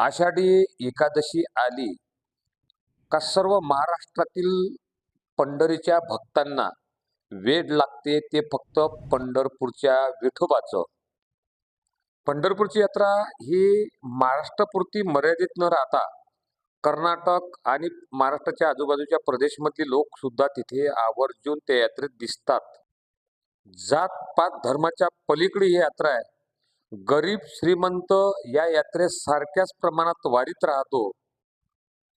आषाढी एकादशी आली का सर्व महाराष्ट्रातील पंढरीच्या भक्तांना वेड लागते ते फक्त पंढरपूरच्या विठोबाचं. पंढरपूरची यात्रा ही महाराष्ट्रापुरती मर्यादित न राहता कर्नाटक आणि महाराष्ट्राच्या आजूबाजूच्या प्रदेशमधली लोक सुद्धा तिथे आवर्जून त्या यात्रेत दिसतात. जात पात धर्माच्या पलीकडे ही यात्रा आहे. गरीब श्रीमंत या यात्रेत सारख्याच प्रमाणात वारीत राहतो.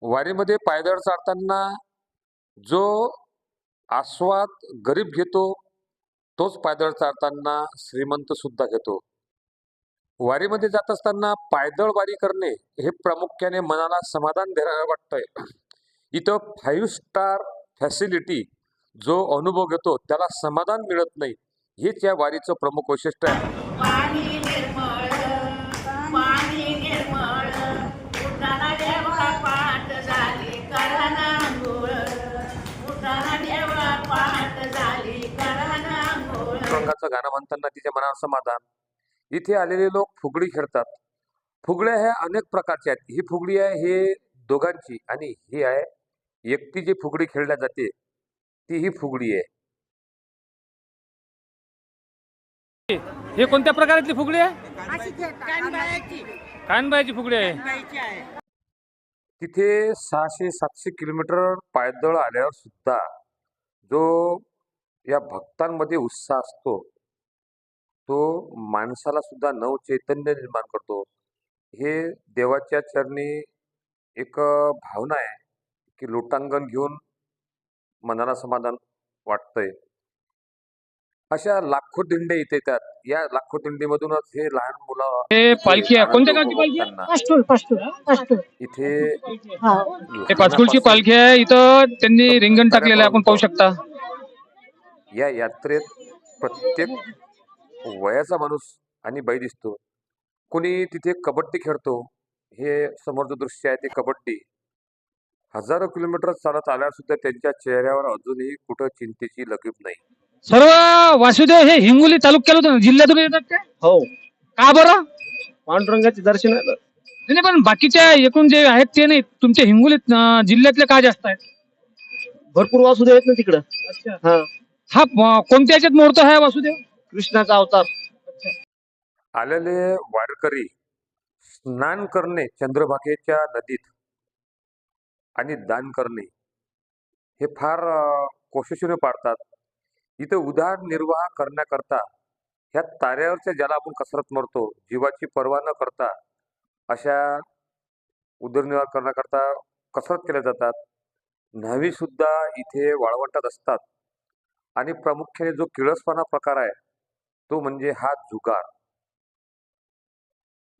वारीमध्ये पायदळ चालताना जो आस्वाद गरीब घेतो तोच पायदळ चालताना श्रीमंत सुद्धा घेतो. वारीमध्ये जात असताना पायदळ वारी करणे हे प्रामुख्याने मनाला समाधान देणारं वाटतंय. इथं फाईव्ह स्टार फॅसिलिटी जो अनुभव घेतो त्याला समाधान मिळत नाही. हेच या वारीचं प्रमुख वैशिष्ट्य आहे. रंगाचं गाणं म्हणताना तिच्या मनावर समाधान. इथे आलेले लोक फुगडी खेळतात. फुगड्या ह्या अनेक प्रकारच्या आहेत. ही फुगडी आहे हे दोघांची आणि ही आहे एकटी जी फुगडी खेळल्या जाते ती ही फुगडी आहे. हे कोणत्या प्रकारातली फुगडी आहे? कानबाईची फुगडी आहे. तिथे सहाशे सातशे किलोमीटर पायदळ आल्यावर सुद्धा जो या भक्तांमध्ये उत्साह असतो तो माणसाला सुद्धा नवचैतन्य निर्माण करतो. हे देवाच्या चरणी एक भावना आहे की लोटांगण घेऊन मनाला समाधान वाटतंय. अशा लाखो दिंडे इथे येतात. या लाखो दिंडीमधूनच हे लहान मुलं हे पालखी आहे. कोणत्या गावची पालखी आहे? उपभोगताना पास्टूर पास्टूर पास्टूर इथे हा. हे पाचकुलची पालखी आहे. इथं त्यांनी रिंगण टाकलेलं आहे. आपण पाहू शकता. या यात्रेत प्रत्येक वयाचा माणूस आणि बाई दिसतो. कोणी तिथे कबड्डी खेळतो. हे समोरचं दृश्य आहे ते कबड्डी. हजारो किलोमीटर चालत आल्यावर सुद्धा त्यांच्या चेहऱ्यावर अजूनही कुठं चिंतेची लगीब नाही. सर्व वासुदेव हे हिंगोली तालुक्याला जिल्ह्यातून येतात काय? हो. का बरं? पांडुरंगाचे दर्शन आहे. नाही नाही, पण बाकीच्या एकूण जे आहेत ते नाही. तुमच्या हिंगोलीत अं, जिल्ह्यातले का जास्त आहेत? भरपूर वासुदेव आहेत ना तिकडं. हा. हा अं, कोणत्या याच्यात मोडतो हा वासुदेव? कृष्णाचा अवतार. आलेले वारकरी स्नान करणे चंद्रभागेच्या नदीत आणि दान करणे हे फार अं, कोशिशीने पाडतात. इथं उदरनिर्वाह करण्याकरता ह्या ताऱ्यावरच्या ज्याला आपण कसरत मरतो जीवाची पर्वा न करता अशा उदरनिर्वाह करण्याकरता कसरत केल्या जातात. न्हावीसुद्धा इथे वाळवंटात असतात. आणि प्रामुख्याने जो किळसपणा प्रकार आहे तो म्हणजे हा जुगार.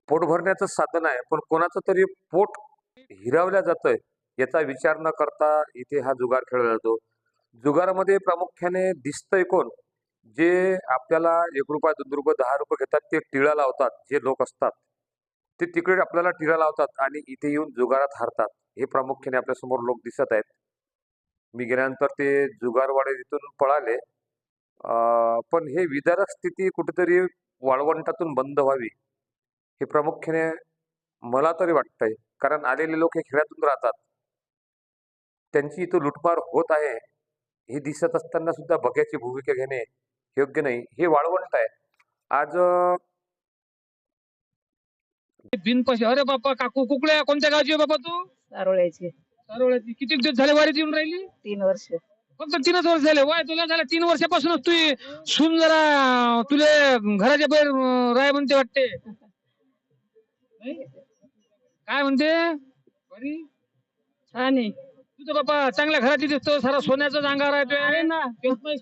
पोट भरण्याचं साधन आहे पण कोणाचं तरी पोट हिरावल्या जातंय याचा विचार न करता इथे हा जुगार खेळला जातो. जुगारामध्ये प्रामुख्याने दिसतंय कोण? जे आपल्याला एक रुपया दोन रुपये दहा रुपये घेतात ते टिळा लावतात जे लोक असतात. ते तिकडे आपल्याला टिळा लावतात आणि इथे येऊन जुगारात हारतात. हे प्रामुख्याने आपल्यासमोर लोक दिसत आहेत. मी गेल्यानंतर ते जुगारवाडे तिथून पळाले पण हे विदारक स्थिती कुठेतरी वाळवंटातून बंद व्हावी हे प्रामुख्याने मला तरी वाटतंय. कारण आलेले लोक हे खेड्यातून राहतात. त्यांची इथं लुटमार होत आहे. हे दिसत असताना सुद्धा बघ्याची भूमिका घेणे योग्य नाही. हे वाळवंट आहे. आज बिनपाशी अरे बापा काकू कुकड्या कोणत्या गावची आहे बाबा तू? सारोळ्याचे. सारोळ्याची. किती दिवस झाले वारीत येऊन राहिली? तीन वर्ष. फक्त तीनच वर्ष झाले. वाय तुला झालं तीन वर्षापासूनच तू सून जरा तुले घराच्या बाहेर राय म्हणते वाटते? काय म्हणते? बरी? छान आहे. तुझं बापा चांगल्या घरात दिसतो सारा सोन्याचा अंगार आहे आहे ना.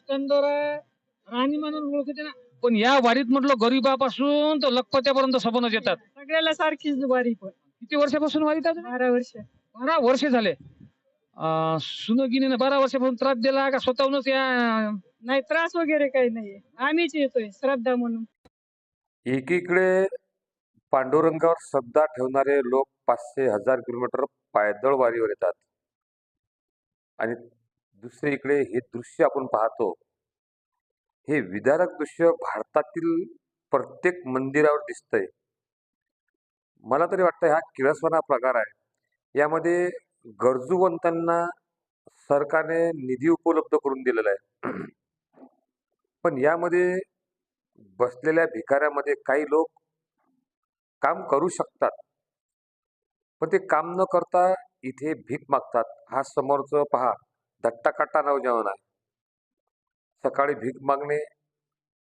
कंदर आहे. राणी म्हणून ओळखते ना. पण या वारीत म्हटलं गरीबापासून तर लखपत्यापर्यंत सपनच येतात. सगळ्याला सारखीच दुबारी पण. किती वर्षापासून वारीत आहे तुम्ही? बारा वर्ष. बारा वर्ष झाले. सुनगिनीने बारा वर्षापासून त्रास दिला का स्वतःहूनच या? नाही त्रास वगैरे काही नाहीये. आम्हीच येतोय श्रद्धा म्हणून. एकीकडे पांडुरंगावर श्रद्धा ठेवणारे लोक पाचशे हजार किलोमीटर पायदळ वारीवर येतात. आणि दुसरीकडे हे दृश्य आपण पाहतो हे विदारक दृश्य भारतातील प्रत्येक मंदिरावर दिसतंय. मला तरी वाटतं हा किळसवाना प्रकार आहे. यामध्ये गरजूवंतांना सरकारने निधी उपलब्ध करून दिलेला आहे. पण यामध्ये बसलेल्या भिकाऱ्यामध्ये काही लोक काम करू शकतात. पण ते काम न करता इथे भीक मागतात. हा समोरचं पहा दट्टाकट्टा नवजवान आहे. सकाळी भीक मागणे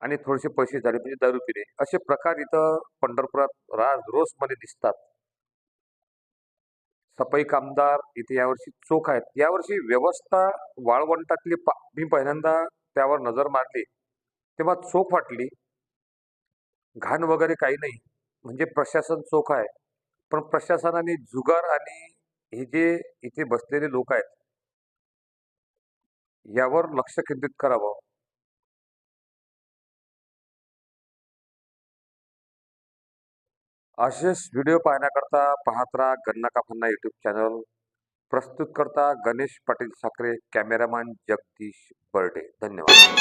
आणि थोडेसे पैसे झाले म्हणजे दारू पिणे. असे प्रकार इथं पंढरपुरात राज रोजमध्ये दिसतात. सफाई कामदार इथे यावर्षी चोख आहेत. यावर्षी व्यवस्था वाळवंटातली पा मी पहिल्यांदा त्यावर नजर मारली. तेव्हा चोख वाटली. घाण वगैरे काही नाही. म्हणजे प्रशासन चोख आहे. पण प्रशासनाने जुगार आणि हे जे इथे बसलेले लोक आहेत यावर लक्ष केंद्रित करावं. असेच व्हिडिओ पाहण्याकरता पाहत राहा गन्ना फन्ना यूट्यूब चॅनल प्रस्तुत करता गणेश पाटील साखरे कॅमेरामॅन जगदीश बर्डे. धन्यवाद.